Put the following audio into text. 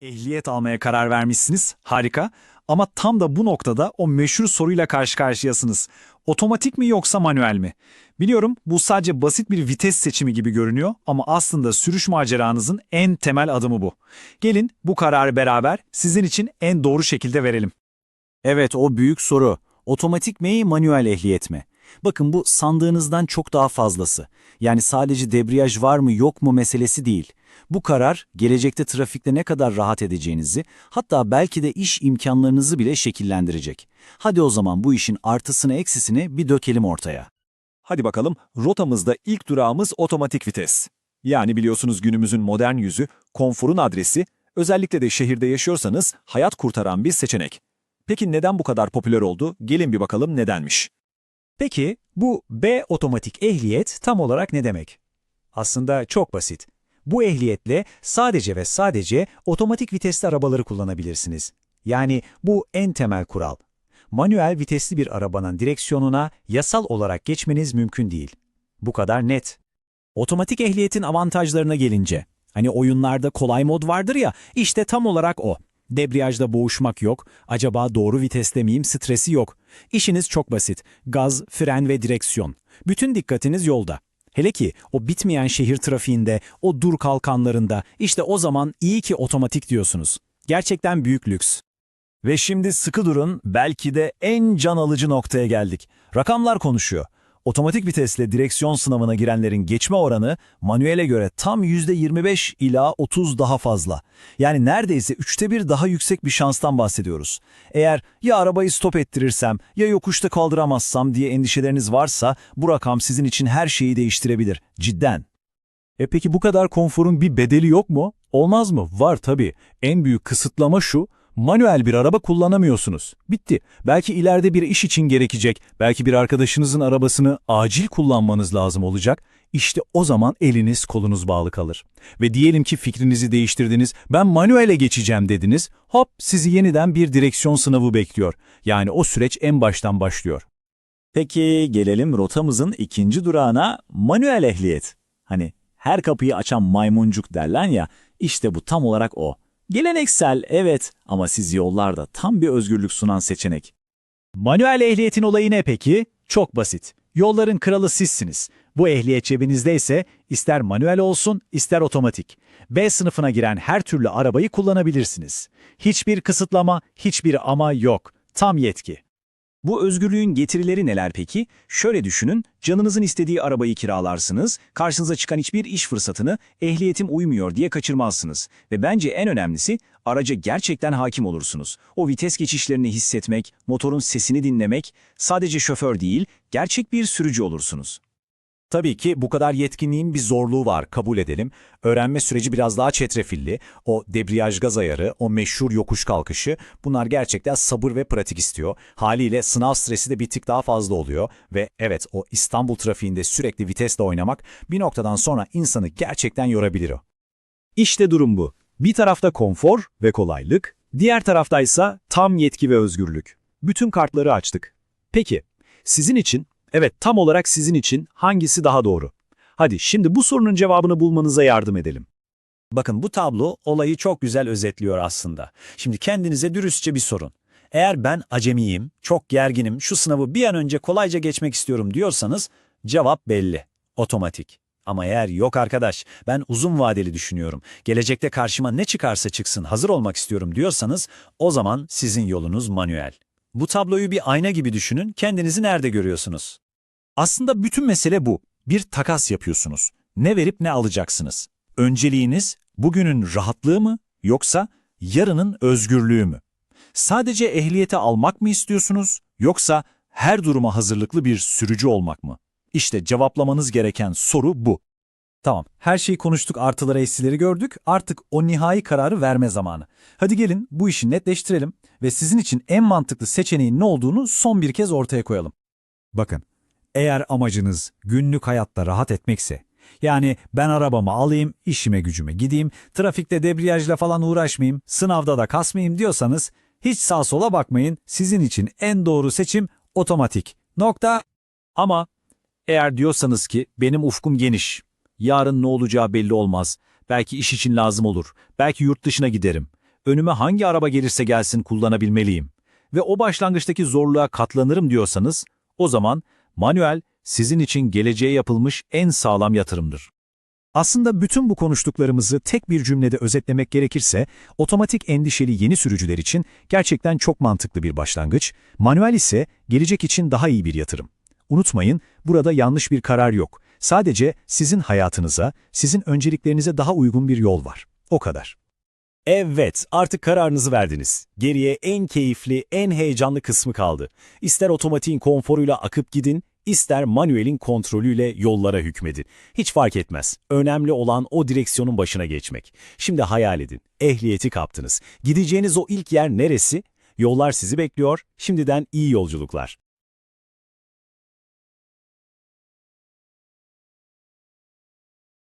Ehliyet almaya karar vermişsiniz, harika. Ama tam da bu noktada o meşhur soruyla karşı karşıyasınız. Otomatik mi yoksa manuel mi? Biliyorum bu sadece basit bir vites seçimi gibi görünüyor ama aslında sürüş maceranızın en temel adımı bu. Gelin bu kararı beraber sizin için en doğru şekilde verelim. Evet o büyük soru. Otomatik mi, manuel ehliyet mi? Bakın bu sandığınızdan çok daha fazlası. Yani sadece debriyaj var mı yok mu meselesi değil. Bu karar gelecekte trafikte ne kadar rahat edeceğinizi, hatta belki de iş imkanlarınızı bile şekillendirecek. Hadi o zaman bu işin artısını eksisini bir dökelim ortaya. Hadi bakalım, rotamızda ilk durağımız otomatik vites. Yani biliyorsunuz günümüzün modern yüzü, konforun adresi, özellikle de şehirde yaşıyorsanız hayat kurtaran bir seçenek. Peki neden bu kadar popüler oldu? Gelin bir bakalım nedenmiş. Peki bu B otomatik ehliyet tam olarak ne demek? Aslında çok basit. Bu ehliyetle sadece ve sadece otomatik vitesli arabaları kullanabilirsiniz. Yani bu en temel kural. Manuel vitesli bir arabanın direksiyonuna yasal olarak geçmeniz mümkün değil. Bu kadar net. Otomatik ehliyetin avantajlarına gelince, hani oyunlarda kolay mod vardır ya, işte tam olarak o. Debriyajda boğuşmak yok, acaba doğru viteste miyim stresi yok. İşiniz çok basit, gaz, fren ve direksiyon. Bütün dikkatiniz yolda. Hele ki o bitmeyen şehir trafiğinde, o dur kalkanlarında, işte o zaman iyi ki otomatik diyorsunuz. Gerçekten büyük lüks. Ve şimdi sıkı durun, belki de en can alıcı noktaya geldik. Rakamlar konuşuyor. Otomatik vitesle direksiyon sınavına girenlerin geçme oranı manuele göre tam %25 ila 30 daha fazla. Yani neredeyse üçte bir daha yüksek bir şanstan bahsediyoruz. Eğer ya arabayı stop ettirirsem ya yokuşta kaldıramazsam diye endişeleriniz varsa bu rakam sizin için her şeyi değiştirebilir. Cidden. E peki bu kadar konforun bir bedeli yok mu? Olmaz mı? Var tabii. En büyük kısıtlama şu, manuel bir araba kullanamıyorsunuz. Bitti. Belki ileride bir iş için gerekecek, belki bir arkadaşınızın arabasını acil kullanmanız lazım olacak. İşte o zaman eliniz kolunuz bağlı kalır. Ve diyelim ki fikrinizi değiştirdiniz, ben manuele geçeceğim dediniz, hop sizi yeniden bir direksiyon sınavı bekliyor. Yani o süreç en baştan başlıyor. Peki gelelim rotamızın ikinci durağına manuel ehliyet. Hani her kapıyı açan maymuncuk derler ya, işte bu tam olarak o. Geleneksel evet ama siz yollarda tam bir özgürlük sunan seçenek. Manuel ehliyetin olayı ne peki? Çok basit. Yolların kralı sizsiniz. Bu ehliyet cebinizdeyse ister manuel olsun ister otomatik. B sınıfına giren her türlü arabayı kullanabilirsiniz. Hiçbir kısıtlama, hiçbir ama yok. Tam yetki. Bu özgürlüğün getirileri neler peki? Şöyle düşünün, canınızın istediği arabayı kiralarsınız, karşınıza çıkan hiçbir iş fırsatını ehliyetim uymuyor diye kaçırmazsınız. Ve bence en önemlisi, araca gerçekten hakim olursunuz. O vites geçişlerini hissetmek, motorun sesini dinlemek, sadece şoför değil, gerçek bir sürücü olursunuz. Tabii ki bu kadar yetkinliğin bir zorluğu var, kabul edelim. Öğrenme süreci biraz daha çetrefilli. O debriyaj gaz ayarı, o meşhur yokuş kalkışı bunlar gerçekten sabır ve pratik istiyor. Haliyle sınav stresi de bir tık daha fazla oluyor. Ve evet o İstanbul trafiğinde sürekli vitesle oynamak bir noktadan sonra insanı gerçekten yorabilir o. İşte durum bu. Bir tarafta konfor ve kolaylık, diğer taraftaysa tam yetki ve özgürlük. Bütün kartları açtık. Peki, sizin için, evet tam olarak sizin için hangisi daha doğru? Hadi şimdi bu sorunun cevabını bulmanıza yardım edelim. Bakın bu tablo olayı çok güzel özetliyor aslında. Şimdi kendinize dürüstçe bir sorun. Eğer ben acemiyim, çok gerginim, şu sınavı bir an önce kolayca geçmek istiyorum diyorsanız cevap belli. Otomatik. Ama eğer yok arkadaş, ben uzun vadeli düşünüyorum, gelecekte karşıma ne çıkarsa çıksın hazır olmak istiyorum diyorsanız o zaman sizin yolunuz manuel. Bu tabloyu bir ayna gibi düşünün, kendinizi nerede görüyorsunuz? Aslında bütün mesele bu. Bir takas yapıyorsunuz. Ne verip ne alacaksınız. Önceliğiniz bugünün rahatlığı mı yoksa yarının özgürlüğü mü? Sadece ehliyeti almak mı istiyorsunuz yoksa her duruma hazırlıklı bir sürücü olmak mı? İşte cevaplamanız gereken soru bu. Tamam, her şeyi konuştuk, artıları eksileri gördük. Artık o nihai kararı verme zamanı. Hadi gelin bu işi netleştirelim ve sizin için en mantıklı seçeneğin ne olduğunu son bir kez ortaya koyalım. Bakın, eğer amacınız günlük hayatta rahat etmekse, yani ben arabamı alayım, işime gücüme gideyim, trafikte debriyajla falan uğraşmayayım, sınavda da kasmayayım diyorsanız hiç sağ sola bakmayın. Sizin için en doğru seçim otomatik. Nokta. Ama eğer diyorsanız ki benim ufkum geniş, yarın ne olacağı belli olmaz, belki iş için lazım olur, belki yurt dışına giderim önüme hangi araba gelirse gelsin kullanabilmeliyim ve o başlangıçtaki zorluğa katlanırım diyorsanız, o zaman manuel sizin için geleceğe yapılmış en sağlam yatırımdır. Aslında bütün bu konuştuklarımızı tek bir cümlede özetlemek gerekirse, otomatik endişeli yeni sürücüler için gerçekten çok mantıklı bir başlangıç, manuel ise gelecek için daha iyi bir yatırım. Unutmayın, burada yanlış bir karar yok. Sadece sizin hayatınıza, sizin önceliklerinize daha uygun bir yol var. O kadar. Evet, artık kararınızı verdiniz. Geriye en keyifli, en heyecanlı kısmı kaldı. İster otomatiğin konforuyla akıp gidin, ister manuelin kontrolüyle yollara hükmedin. Hiç fark etmez. Önemli olan o direksiyonun başına geçmek. Şimdi hayal edin. Ehliyeti kaptınız. Gideceğiniz o ilk yer neresi? Yollar sizi bekliyor. Şimdiden iyi yolculuklar.